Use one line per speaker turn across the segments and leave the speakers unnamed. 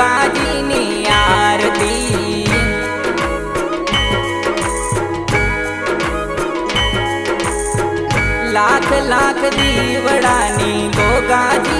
ગોગાજીની આરતી. લાખ લાખ દીવડાની ગોગાજીની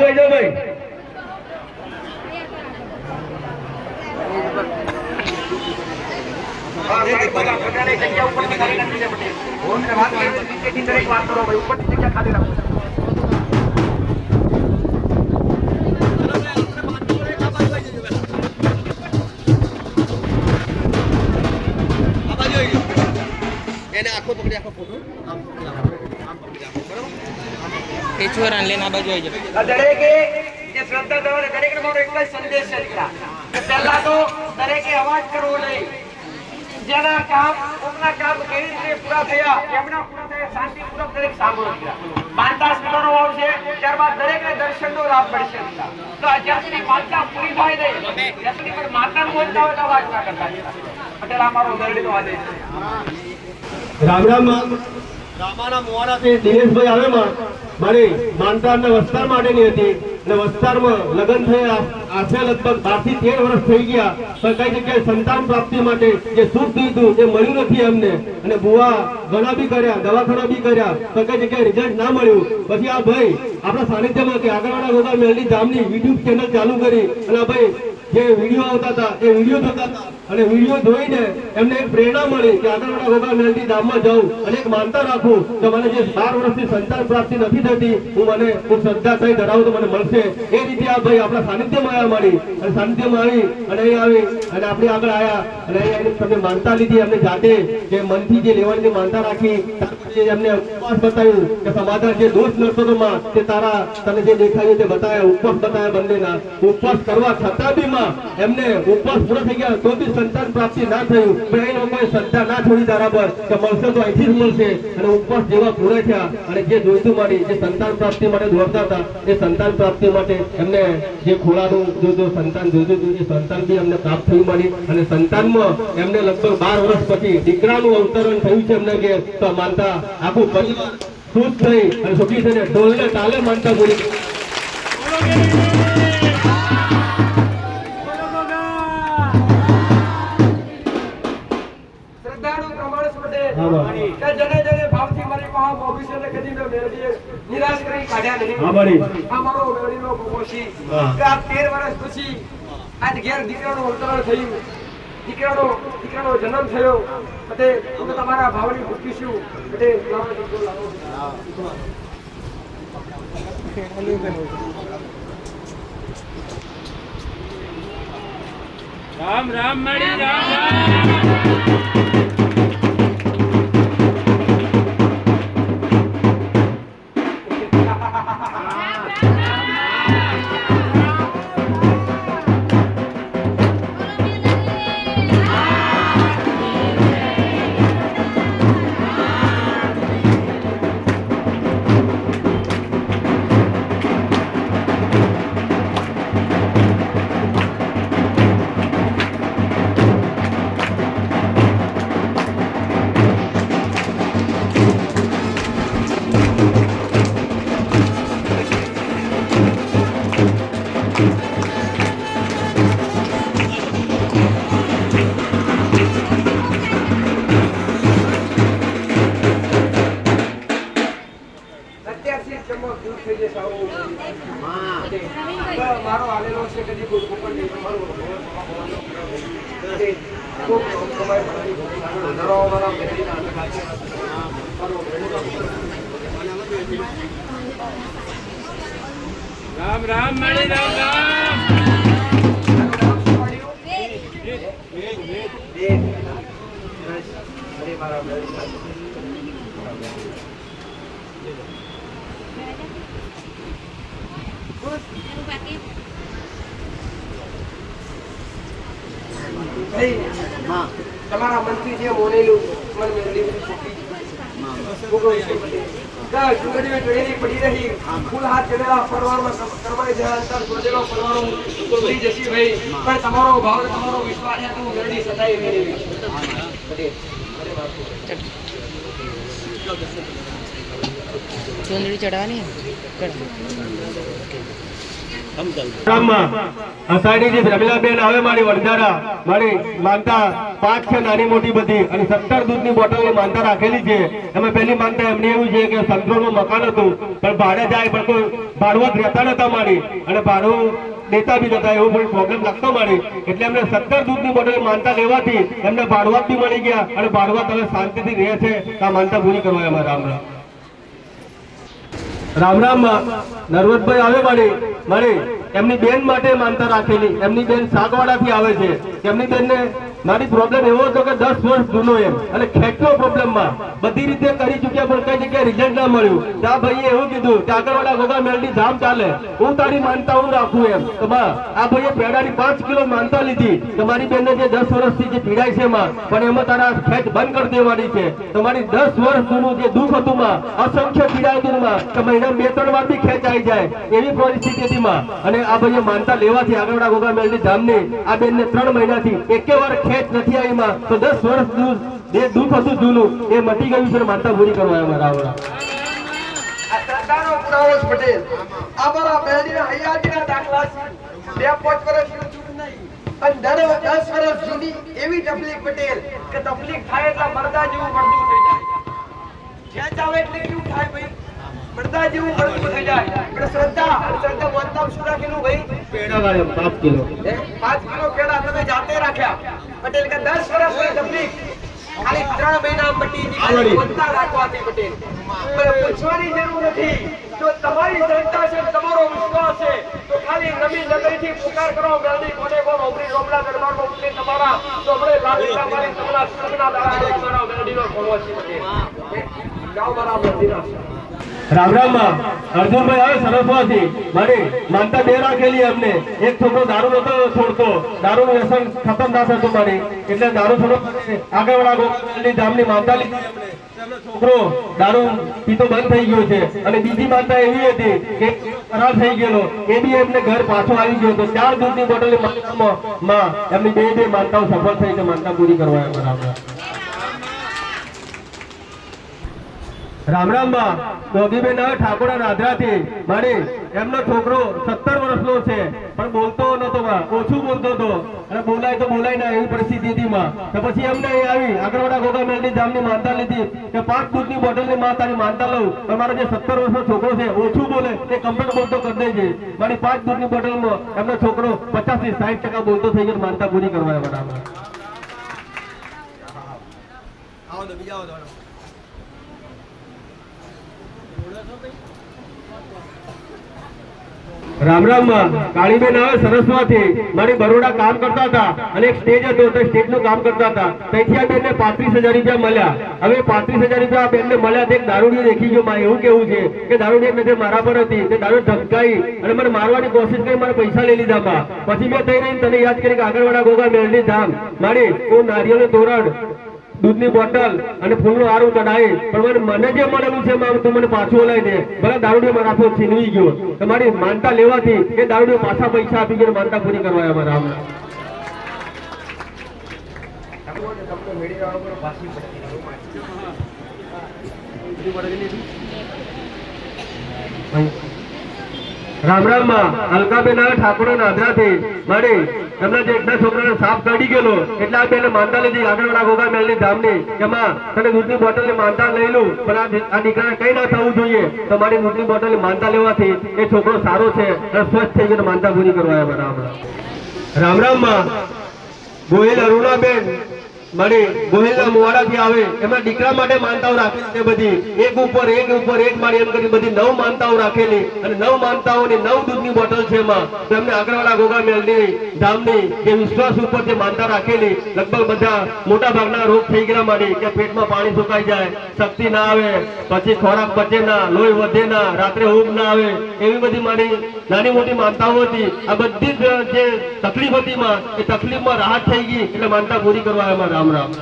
બાજુ આવી ભાઈ.
એને આખો પકડી આખો ફોટો આમ પકડી રાખો. આમ પકડી રાખો. બરાબર?
એ છોરાને લઈને આ બાજુ આવી જાઓ.
દરેકે જે શ્રદ્ધા મારો એક જ સંદેશ છે પહેલા તો દરેકે અવાજ કરવો નહીં જેના કામ કોકના કામ કેવી રીતે પૂરા થયા એમના પૂરા થયા શાંતિપૂર્વક દરેક સાંભળો દીકરા. માનતા આવશે ત્યારબાદ દરેકને દર્શનનો લાભ મળશે તો આ જ્યાં સુધી પૂરી થાય નહીં ત્યાં સુધી પણ માતાનું બોલતા હોય અવાજ ના કરતા પટેલ આ દરડીનો આદેશ
રામ રામ રામાના દિનેશભાઈ આવે મારી માનતાના વસ્તાર માટેની હતી. અને વસ્તારમાં લગ્ન થયા. આશરે લગભગ બારથી તેર વર્ષ થઈ ગયા. પણ કઈ જગ્યાએ સંતાન પ્રાપ્તિ માટે જે સુખ દીધું તે મળ્યું નથી અમને અને બુવા ઘણા બી કર્યા, દવાખાના બી કર્યા, પણ કઈ જગ્યાએ રિઝલ્ટ ના મળ્યું. પછી આ ભાઈ આપણા સાનિધ્યમાં કે આગળવાળા ગોગા મેલડી ધામની યુટ્યુબ ચેનલ ચાલુ કરી. અને ભાઈ જે વીડિયો આવતા હતા, એ વીડિયો થતા હતા. અને વીડિયો જોઈને એમને એક પ્રેરણા મળી કે આગળવાળા ગોગા મેલડી ધામમાં જાઉં અને એક માનતા રાખું કે મને જે બાર વર્ષથી સંતાન પ્રાપ્તિ નથી થતી, હું મને હું શ્રદ્ધા થઈ ધરાવું તો મને મળશે. એ રીતે આ ભાઈ આપણા સાનિધ્યમાં આવ્યા મળી અને સાનિધ્યમાં આવી અને અહીં આવી અને આપણે આગળ આવ્યા અને અહીં તમે માનતા લીધી એમને જાતે જે મનથી જે લેવાની માનતા રાખી એમને ઉપવાસ બતાવ્યું, કે સમાધાન જે દોષ નડતો માં તે તારા તને જે દેખાયું તે બતાવ્યા ઉપવાસ બતાવ્યા બંનેના. ઉપવાસ કરવા છતાં બી એમને ઉપવાસ પૂરો થઈ ગયા, તો બી સંતાન પ્રાપ્તિ ના થયું, પણ એ શ્રદ્ધા ના છોડી તારા પર કે મળશે તો અહીંથી જ મળશે. અને ઉપવાસ જેવા પૂરા થયા, અને જે જોઈતું મારી જે સંતાન પ્રાપ્તિ માટે દોડતા હતા, એ સંતાન પ્રાપ્તિ માટે એમને જે ખોળાનું જોઈતું સંતાન જોઈતું હતું સંતાન બી એમને પ્રાપ્ત થયું મારી અને સંતાનમાં એમને લગભગ બાર વર્ષ પછી દીકરાનું અવતરણ થયું છે એમને કે તો માનતા આખું પરિવાર ખુશ થઈ અને સુખી થઈને ઢોલને તાલે માનતા બોલી
કાઢ્યા નહીં
હા, બળી.
આ મારો મેળવીનો ભોગોશી.
હા.
કે આ તેર વર્ષ પછી આજ ઘેર દીકરાનું અવતરણ થયું દીકરાનો દીકરાનો જન્મ થયો એટલે અમે તમારા ભાવની એટલે લાવો.
રામ રામ મળી રામ રામ રામ રામ મળી રામ રામ.
તમારા મનથી જે મોનેલું મન મેળવી ભોગવો છે બધે. કા ચૂંટણીઓ જોયેલી પડી રહી ફૂલ હાથ ચડેલા પરવારમાં કમ- કરમાઈ જયા અંતર શોધેલો પરવારો ઉતરી જશે ભાઈ પણ તમારો ભાવ તમારો વિશ્વાસ તો હું. બધે. બધે બાપુ.
ચુંદડી
ગામમાં અષાઢી પણ ભાડે જાય પણ કોઈ ભાડવત રહેતા નતા મારી. અને ભાડું દેતા બી નતા એવું પ્રોબ્લેમ લાગતો મારી. એટલે એમને સત્તર દૂધની બોટલ માનતા લેવાથી એમને ભાડવત બી મળી ગયા અને ભાડવત હવે શાંતિથી રહે છે. આ માનતા પૂરી કરવા એમાં રામ રામ રામ રામ નરવતભાઈ આવે મારી મારી, એમની બેન માટે માનતા રાખેલી, એમની બેન સાગવાડાથી આવે છે, એમની બેનને મારી પ્રોબ્લેમ એવો હતો કે દસ વર્ષ જૂનો એમ. અને ખેંચ્યો પ્રોબ્લેમમાં. બધી રીતે કરી ચૂક્યા પણ કઈ જગ્યાએ રિઝલ્ટ ના મળ્યું. ત્યાં ભાઈએ એવું કીધું કે આગળવાળા ગોગા મેલની ધામ ચાલે. હું તારી માનતા હું રાખું એમ. તો બા, આ ભાઈએ પેડાની પાંચ કિલો માનતા લીધી. તમારી બેનને જે દસ વર્ષથી જે પીડાય છે માં, પણ એમાં તારા ખેંચ બંધ કરી દેવાની છે. તમારી દસ વર્ષ જૂનું જે દુઃખ હતું માં, અસંખ્ય પીડાયમાં કે મહિના બે ત્રણ વાર બી ખેંચ આવી જાય. એવી પરિસ્થિતિ હતી માં. અને આ ભાઈએ માનતા લેવાથી આગળવાળા ગોગા ધામ ને આ બેનને ત્રણ મહિનાથી એકે વાર ખેંચ નથી આવી માં. તો દસ વર્ષ જે દુઃખ હતું જૂનું, એ મટી ગયું છે માતા પૂરી કરવા આવ્યા
આવડા. પટેલ. અમારા મારા બહેનીના હયાતીના દાખલા છે. બે પાંચ નહીં. અને દર દસ વર્ષ જૂની એવી તકલીફ પટેલ કે તકલીફ થાય એટલે મરદા જેવું મળતું થઈ જાય. ખેંચ આવે એટલે કેવું થાય ભાઈ. મરદા જેવું મળતું થઈ જાય. પણ શ્રદ્ધા શ્રદ્ધા માનતા શું રાખેલું ભાઈ?
પેડા વાળા પાંચ કિલો.
પાંચ કિલો પેડા તમે જાતે રાખ્યા. પટેલ કે દસ વર્ષની તકલીફ ખાલી ત્રણ મહિના મટી
આવડી.
રાખવાથી પટેલ. પણ પૂછવાની જરૂર નથી. જો તમારી શ્રદ્ધા છે તમારો વિશ્વાસ છે તો ખાલી નવી નગરીથી પુકાર કરો. મેલડી કોને કોણ ઓગણી રોમડા દરબારમાં ઉતરી તમારા? તો આપણે તમારા સગના દાડા. છે
રામ અર્જુનભાઈ આવે સરસવાથી મારી માનતા બે રાખેલી અમને એક છોકરો દારૂ નતો છોડતો. દારૂનું વ્યસન ખતમ ના થતું મારી. એટલે દારૂ આગળવાળા ગોપાલની ધામની માનતા છોકરો, દારૂ પીતો બંધ થઈ ગયો છે. અને બીજી માનતા એવી હતી કે ખરાબ થઈ ગયેલો. એ બી એમને ઘર પાછો આવી ગયો હતો. ચાર દૂધની બોટલમાં. એમની બે બે માનતાઓ સફળ થઈ છે. માનતા પૂરી કરવા એમ રામ રામમાં. ગોગીબેન ઠાકોરા નાદરાથી મારી એમનો છોકરો સત્તર વર્ષનો છે. પણ બોલતો નતો ઓછું બોલતો હતો. અને બોલાય તો બોલાય ના એવી પરિસ્થિતિ હતી માં. તો પછી એમને એ આવી આગળવાડા ગોગા મેલની જામની માનતા લીધી કે પાંચ દૂધની બોટલની માં તારી માનતા લઉં. પણ મારો જે સત્તર વર્ષનો છોકરો છે, ઓછું બોલે તે કમ્પ્લેટ બોલતો કરી દેજે. મારી પાંચ દૂધની બોટલમાં એમનો છોકરો પચાસથી સાઠ ટકા બોલતો થઈ ગયો માનતા પૂરી કરવા બરાબર
આવો તો બીજા આવો.
રામ રામમાં. કાળીબેન આવે સરસમાંથી મારી બરોડા કામ કરતા હતા. અને એક સ્ટેજ હતો, તો સ્ટેજનું કામ કરતા હતા. ત્યાંથી આ બેનને પાંત્રીસ હજાર રૂપિયા મળ્યા. હવે પાંત્રીસ હજાર રૂપિયા આ બેનને મળ્યા એક દારૂડી દેખી ગયો. માં એવું કેવું છે કે દારૂડી નજર મારા પર હતી. તે દારૂ ધમકાઈ અને મને મારવાની કોશિશ કરી, મારા પૈસા લઈ લીધા પછી મેં થઈ રહી તને યાદ કરી કે આગળવાળા ગોગા મેળની ધામ. મારી હું નારિયેળનું તોરણ દૂધની બોટલ અને ફૂલનું હારું ચડાવી પણ મને જે મળેલું છે તું મને પાછું ઓલાઈ દે. ભલે દારૂડિયો હાથો છીનવી ગયો. તમારી માનતા લેવાથી એ દારૂડિયો પાછા પૈસા આપી ગયો માનતા પૂરી કરવા અમારા રામ રામમાં, અલકાબેન ઠાકોર નાદરાથી મારી એમના જે એકના છોકરાને સાપ કાઢી ગયેલો, એટલે આ બેને માનતા લીધી. આગળવાળા ગોગા મેલની ધામની, કે માં, તને દૂધની બોટલની માનતા લઈ લઉં, પણ આ દીકરાને કઈ ના થવું જોઈએ. તો મારી દૂધની બોટલની માનતા લેવાથી એ છોકરો સારો છે અને સ્વસ્થ થઈ ગયો માનતા પૂરી કરવા આવ્યા રામ રામ રામ રામમાં. ગોહિલ અરુણાબેન મારી ગોહિલના મુવાડાથી આવે, એમાં દીકરા માટે માનતાઓ રાખેલી છે બધી. એક ઉપર એક ઉપર એક મારી એમ કરી બધી નવ માનતાઓ રાખેલી અને નવ માનતાઓની નવ દૂધની બોટલ છે એમાં. એમને આગળવાળા ગોગા મેલની, ધામની જે વિશ્વાસ ઉપર જે માનતા રાખેલી લગભગ બધા મોટા ભાગના રોગ થઈ ગયા મારી, કે પેટમાં પાણી સુકાઈ જાય, શક્તિ ના આવે, પછી ખોરાક પચે ના, લોહી વધે ના, રાત્રે ઊંઘ ના આવે, એવી બધી મારી નાની મોટી માનતાઓ હતી. આ બધી જ તકલીફ હતી એ તકલીફમાં રાહત થઈ ગઈ, એટલે માનતા પૂરી કરવા એમાં રામ રામ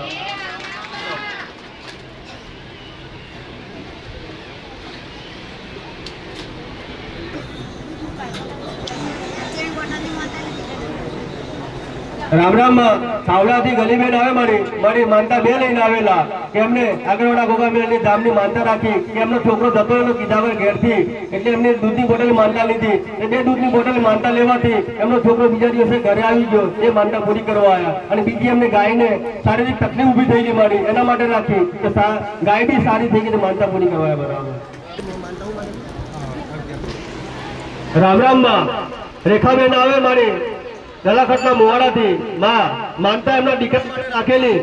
રામ સાવલાથી ગલીબેન આવે મારી મારી માનતા બે લઈને આવેલા કે એમને આગળવાડા ગોગા મેળની ધામની માનતા રાખી કે એમનો છોકરો જતો એનો કીધા હોય ઘેરથી. એટલે એમને દૂધની બોટલ માનતા લીધી. એ બે દૂધની બોટલ માનતા લેવાથી એમનો છોકરો બીજા દિવસે ઘરે આવી ગયો. એ માનતા પૂરી કરવા આવ્યા અને બીજી એમને ગાયને શારીરિક તકલીફ ઊભી થઈ મારી. એના માટે રાખી કે ગાય બી સારી થઈ ગઈ માનતા પૂરી કરવા બરાબર. રામ રામમાં રેખાબેન આવે મારી. દલાખતના મોવાડાથી માં માનતા એમના દીકરા રાખેલી.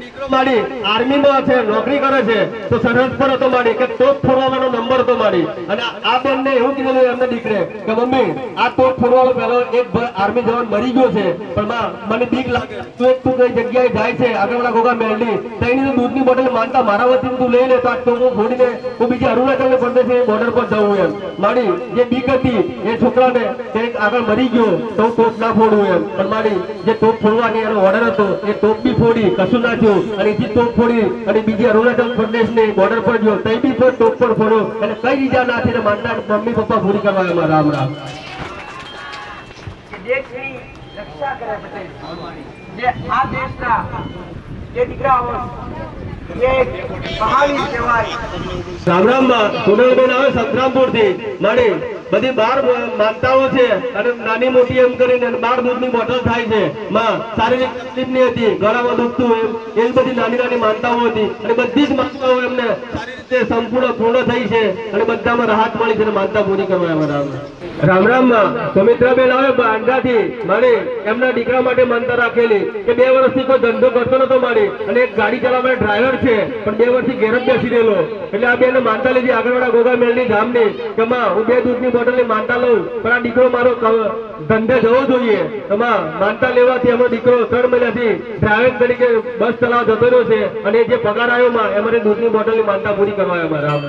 દીકરો મારી આર્મીમાં છે, નોકરી કરે છે. તો સરહદ પર હતો મારી, કે તોપ ફોડવાનો નંબર હતો મારી. અને આ બેનને એવું કીધેલું એમને દીકરે, કે મમ્મી, આ તોપ ફોડવાનો પહેલો એક આર્મી જવાન મરી ગયો છે. પણ માં, મને બીક લાગે. તું એક તું કઈ જગ્યાએ જાય છે આગળવાળા ગોગા મેળની તઈની તો દૂધની બોટલ માનતા મારા વતી તું લઈ લે, તો આ હું ફોડીને હું બીજી અરુણાચલ પ્રદેશ બોર્ડર પર જવું એમ. મારી, જે બીક હતી, એ છોકરાને કે આગળ મરી ગયો, તો હું તોપ ના ફોડું એમ. પણ મારી, જે તોપ ફોડવાની એનો ઓર્ડર હતો, એ તોપ બી ફોડી, કશું ના અને એથી તોપ ફોડી, અને બીજી અરુણાચલ પ્રદેશની બોર્ડર પર ગયો. તઈ બી પણ તોપ પર ફોડ્યો. અને કઈ ઈજા ના થઈને માનતા મમ્મી પપ્પા પૂરી કરવા એમાં રામ રામ
રક્ષા કરે આ દેશના જે દીકરાઓ
સંપૂર્ણ પૂર્ણ થઈ છે. અને બધામાં રાહત મળી છે અને માનતા પૂરી કરવા રામ રામમાં સુમિત્રાબેન આવે મારી એમના દીકરા માટે માનતા રાખેલી કે બે વર્ષથી કોઈ ધંધો કરતો નતો મારી અને એક ગાડી ચલાવવા ડ્રાઈવર છે. પણ બે વર્ષથી ઘેર જ બેસી રહેલો. એટલે આ બેને માનતા લીધી આગળવાળા ગોગા મેળની ધામની કે, માં, હું બે દૂધની બોટલની માનતા લઉં, પણ આ દીકરો મારો ધંધે જવો જોઈએ. એમાં માનતા લેવાથી અમારો દીકરો ત્રણ મહિનાથી ડ્રાઈવર તરીકે બસ ચલાવ જતો રહ્યો છે અને જે પગાર આવ્યો, માં એમાં દૂધની બોટલની માનતા પૂરી કરવા રામ